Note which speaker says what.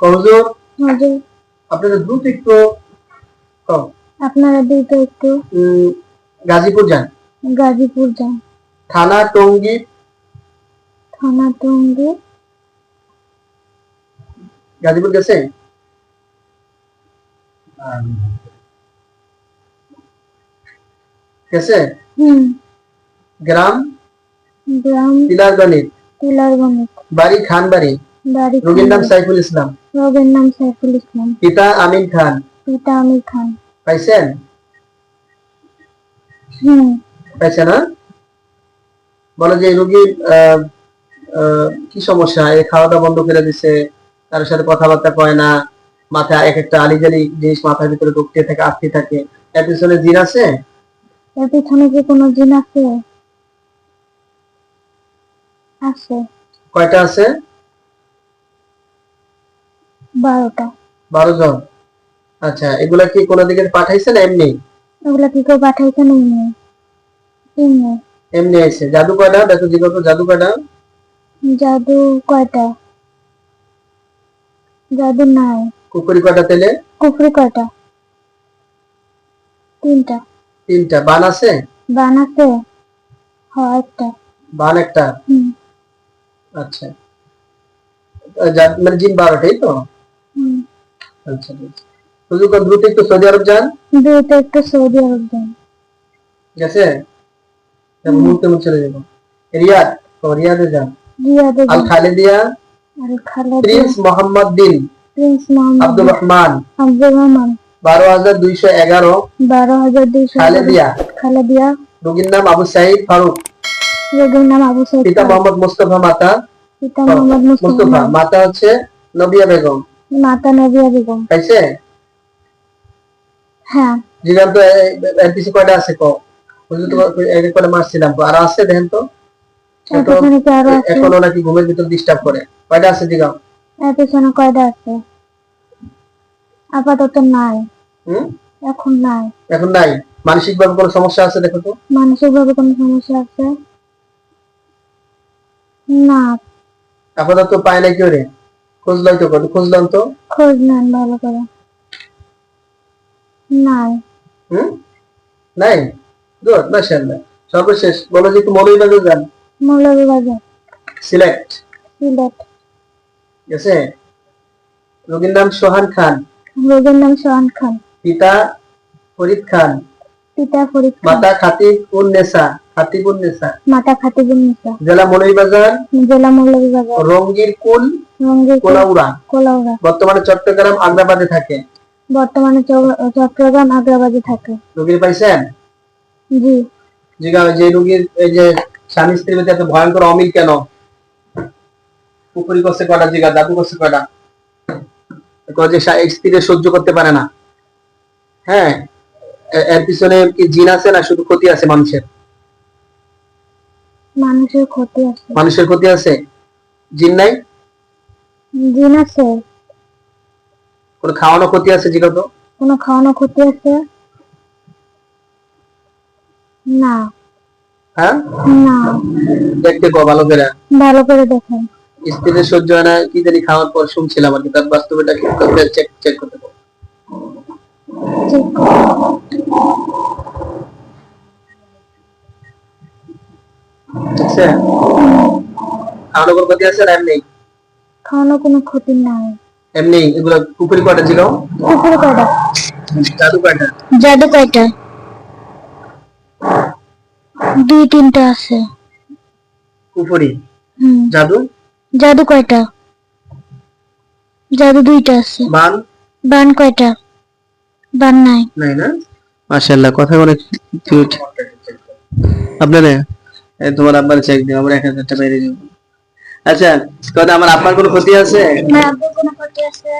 Speaker 1: হুজুর
Speaker 2: হুজুর
Speaker 1: আপনাদের দ্রুত একটু কম
Speaker 2: আপনারা দ্রুত একটু
Speaker 1: উম, গাজীপুর যান
Speaker 2: গাজীপুর যান
Speaker 1: থানা টঙ্গী
Speaker 2: থানা টঙ্গী
Speaker 1: গাজীপুর গেছে গেছে
Speaker 2: হুম
Speaker 1: গ্রাম
Speaker 2: গ্রাম
Speaker 1: তিলারগণিত
Speaker 2: টিলার গণিত
Speaker 1: বাড়ি খানবাড়ি
Speaker 2: বাড়ি
Speaker 1: রোগীর নাম সাইফুল ইসলাম
Speaker 2: রোগের নাম সাইফুল ইসলাম।
Speaker 1: পিতা আমিন খান।
Speaker 2: পিতা আমির খান।
Speaker 1: পাইছেন?
Speaker 2: হুম।
Speaker 1: পাইছে না? বলো যে রোগীর কি সমস্যা? এই খাওয়া দাওয়া বন্ধ করে দিছে তার সাথে কথাবার্তা কয় না মাথায় এক একটা আলিজালি জিনিস মাথার ভিতরে ঢুকতে থাকে আসতে থাকে। এর পিছনে জিন আছে?
Speaker 2: এর পিছনে কি কোনো জিন আছে? আছে।
Speaker 1: কয়টা আছে?
Speaker 2: বারোটা।
Speaker 1: বারো জন? আচ্ছা এগুলা কি কোনো দিকে পাঠাইছে না এমনি?
Speaker 2: ওগুলা কি কেউ পাঠাইছে না এমনি? এমনি।
Speaker 1: এমনি আইছে। জাদু কয়টা? দেখো জিজ্ঞাসা জাদু কয়টা?
Speaker 2: জাদু কয়টা? জাদু নাই।
Speaker 1: কুকুরি কয়টা তেলে?
Speaker 2: কুফরি কয়টা? তিনটা।
Speaker 1: তিনটা। বান আছে?
Speaker 2: বান আছে। হ্যাঁ একটা।
Speaker 1: বান একটা? আচ্ছা। মানে জিন বারোটাই তো? আচ্ছা হুজুর কোন দ্রুত একটু সৌদি আরব যান
Speaker 2: দ্রুত একটু সৌদি আরব যান
Speaker 1: ঠিক আছে মুহূর্তে মুহূর্তে চলে যাব রিয়াদ রিয়াদে যান
Speaker 2: রিয়াদে
Speaker 1: আল খালেদিয়া
Speaker 2: আর Khaled
Speaker 1: prince Mohammed bin
Speaker 2: prince Mohammed
Speaker 1: Abdur Rahman
Speaker 2: Abdur Rahman
Speaker 1: বারো হাজার দুইশো এগারো
Speaker 2: বারো হাজার দুইশো
Speaker 1: খালেদিয়া
Speaker 2: খালেদিয়া
Speaker 1: রোগীর নাম আবু সাইদ ফারুক
Speaker 2: রোগীর নাম আবু সাইদ
Speaker 1: পিতা মোহাম্মদ মুস্তফা মাতা
Speaker 2: পিতা মোহাম্মদ
Speaker 1: মুস্তফা মাতা হচ্ছে নবিয়া বেগম।
Speaker 2: মাতা নবিয়া বেগম
Speaker 1: পাইছে
Speaker 2: হ্যাঁ।
Speaker 1: জিগান তো এর পিছিয়ে কয়টা আছে কো হুজুর তো এক করে মারছিলাম আর আছে দেখেন তো।
Speaker 2: এর
Speaker 1: এখনও নাকি ঘুমের ভিতর ডিস্টার্ব করে। কয়টা আছে জিগাও
Speaker 2: এর পেছনে কয়টা আছে? আপাতত নাই।
Speaker 1: হুম?
Speaker 2: এখন নাই।
Speaker 1: এখন নাই? মানসিক ভাবে কোনো সমস্যা আছে দেখো তো?
Speaker 2: মানসিক ভাবে কোনো সমস্যা আছে? না।
Speaker 1: আপাতত পায় নাই কেউ রে? খুঁজলাই তো কত খুঁজলাম তো?
Speaker 2: খোঁজ নেন ভালো করে। নাই।
Speaker 1: হুম? নাই? গুড মাশাআল্লাহ। সর্বশেষ বলো যে একটু মৌলভীবাজার যান।
Speaker 2: মৌলভীবাজার।
Speaker 1: সিলেক্ট ঠিক আছে? রোগীর নাম সোহান খান।
Speaker 2: রোগীর নাম সোহান খান।
Speaker 1: পিতা ফরিদ খান।
Speaker 2: পিতা ফরিদ
Speaker 1: মাতা খাতিব উন নেসা খাতিব উন নেসা
Speaker 2: মাতা খাতিবুন নিসা
Speaker 1: জেলা মৌলভীবাজার
Speaker 2: জেলা মৌলভীবাজার।
Speaker 1: রঙ্গির কুল
Speaker 2: রঙ্গির
Speaker 1: কোলাউড়া।
Speaker 2: কোলাউড়া।
Speaker 1: বর্তমানে চট্টগ্রাম আগ্রাবাদে থাকে।
Speaker 2: বর্তমানে চট্টগ্রাম আগ্রাবাদে থাকে।
Speaker 1: রোগীর পাইছেন?
Speaker 2: জি।
Speaker 1: যে রোগীর এই যে স্বামী স্ত্রীর মধ্যে এত ভয়ঙ্কর অমিল কেন? পুকুরি করছে কটা জিগা দাদু করছে কটা যে স্ত্রীরে সহ্য করতে পারে না। হ্যাঁ এর পিছনে কি জিন আছে না শুধু ক্ষতি আছে মানুষের?
Speaker 2: মানুষের ক্ষতি আছে।
Speaker 1: মানুষের ক্ষতি আছে? জিন নাই?
Speaker 2: জিন আছে।
Speaker 1: কোন খাওয়ানো ক্ষতি আছে জিগা তো?
Speaker 2: কোনো খাওয়ানো ক্ষতি আছে? না।
Speaker 1: হ্যাঁ?
Speaker 2: না।
Speaker 1: দেখতে কো ভালো করে।
Speaker 2: ভালো করে দেখেন
Speaker 1: সহ্য হয় না কি জানি খাওয়ার পর শুনছিলাম আর কি তার বাস্তবটা চেক চেক করতে কো।
Speaker 2: ঠিক
Speaker 1: ঠিক আছে? খাওয়ানো কোনো ক্ষতি আছে না এমনি?
Speaker 2: খাওয়ানো কোনো ক্ষতি নাই।
Speaker 1: এমনি এগুলো পুকুরি কয়টা ছিল?
Speaker 2: কুকুর কয়টা?
Speaker 1: জাদু কয়টা?
Speaker 2: জাদু কয়টা? দুই তিনটা আছে।
Speaker 1: জাদু?
Speaker 2: জাদু কয়টা? জাদু দুইটা আছে।
Speaker 1: বান?
Speaker 2: বান কয়টা? বান নাই।
Speaker 1: নাই না? মাশাআল্লাহ কথা অনেক কিউট আপনারে? তোমার আব্বার চেক দিও আমরা এক হাজার টাকা বেরিয়ে যাব আচ্ছা কথা, আমার আব্বার কোনো ক্ষতি আছে?
Speaker 2: না, আব্বার কোনো ক্ষতি আছে।